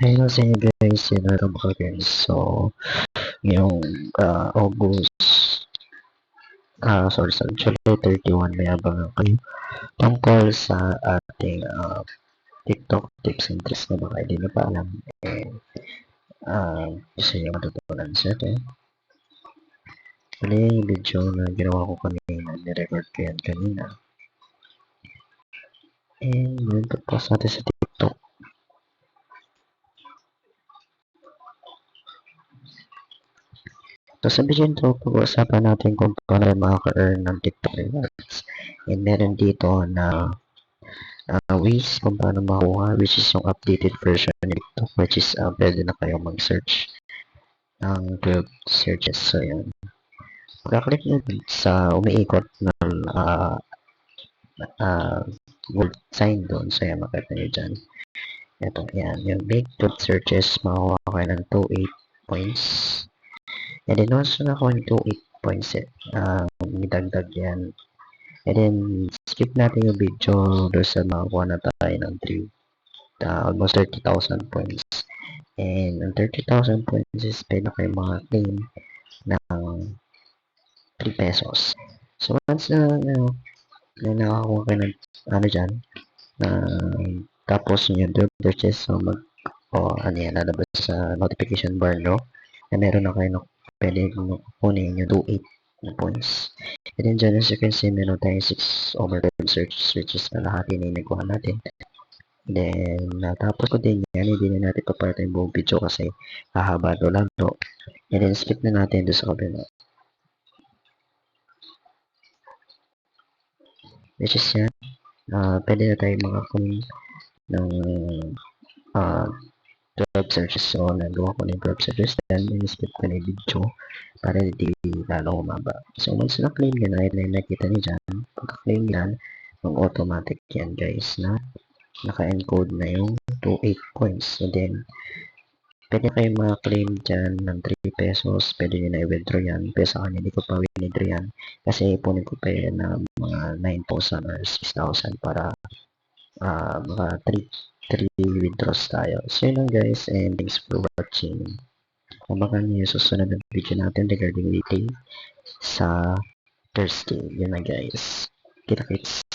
Ayun sa inyo guys, rin ako guys. So, ngayong ah, August, ah, sorry, sorry, July 31, may abangan kayo tungkol sa ating ah, TikTok tips and tricks na baka hindi na pa alam. Eh, ah, gusto nyo matutunan sa ito. Ano yung video na ginawa ko kanina, nirecord ko yan kanina. And, yun, post natin sa TikTok. So, sa video nito, pag-uusapan natin kung paano makaka-earn ng TikTok rewards. And meron dito na uh, ways kung paano makuha, which is yung updated version ng TikTok, which is uh, pwede na kayong mag-search ng 12 searches. So, yun. Pagka-click nyo sa umiikot na uh, uh, gold sign doon. So, yan, makita nyo dyan. Ito, yan. Yung big 12 searches, makakuha kayo ng 2.8 points. And then also nakuha nito 8 points. Uh, idagdag yan. And then skip natin yung video doon sa makakuha na tayo ng 3 uh, almost 30,000 points. And ang 30,000 points is pwede kayo mga claim ng 3 pesos. So once na, na, na nakakuha kayo ng ano dyan, na tapos yung purchase, so mag, o ano yan, lalabas sa notification bar no, na meron na kayo ng pwede kunin yung 2.8 na points. And then dyan, as you can see, meron tayong 6 over 12 search switches na lahat na yung nagkuha natin. Then, natapos ko din yan, hindi na natin papalita yung buong video kasi hahaba do lalo. And then, skip na natin doon sa kabila. Which is yan. Uh, pwede na tayo makakunin ng uh, 12 searches. So, nagawa ko na yung 12 searches. Then, in-skip ko na yung video para hindi lalo umaba. So, once na-claim nyo na, yun nakita nyo dyan. Pagka-claim yan, mag automatic yan guys na naka-encode na yung 2.8 points. So, then, pwede kayong mga-claim dyan ng 3 pesos. Pwede nyo na i-withdraw yan. Pero sa kanya, hindi ko pa withdraw yan. Kasi ipunin ko pa yan na mga 9,000 or 6,000 para uh, mga 3 3 withdraws tayo. So yun lang guys and thanks for watching. Kumakan niyo yung susunod na video natin regarding retail sa Thursday. Yun na guys. Kita kits.